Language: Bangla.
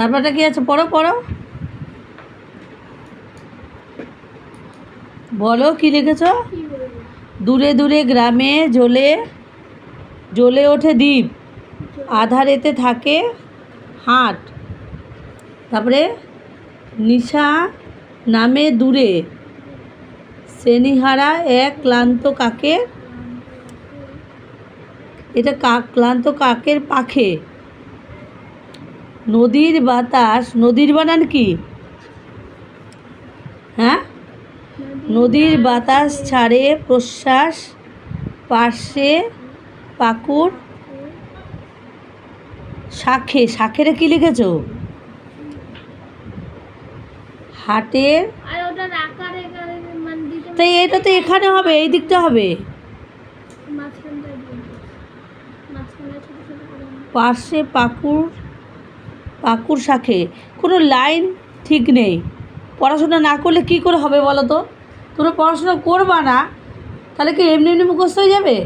তারপরটা কি আছে? পড়ো পড়ো। বলো, কি লিখেছ? দূরে দূরে, গ্রামে জ্বলে জ্বলে ওঠে দ্বীপ। আধারেতে থাকে হাট। তারপরে, নিশা নামে দূরে। শ্রেণীহারা, এক ক্লান্ত কাকের এটা কাক ক্লান্ত কাকের পাখে। নদীর বাতাস নদীর বানান কি? হ্যাঁ? নদীর বাতাস ছাড়ে প্রশ্বাস পাশে পাকুর শাখে শাখেরে কি লিখেছ? হাটের দিতে তাই এটা তো এখানে হবে এই দিকটা হবে। পাশে পাকুর পাকুর শাখে। কোনো লাইন ঠিক নেই। পড়াশোনা না করলে কি করে হবে বলো তো? তোমরা পড়াশোনা করবা না, তাহলে কি এমনি এমনি মুখস্থ হয়ে যাবে?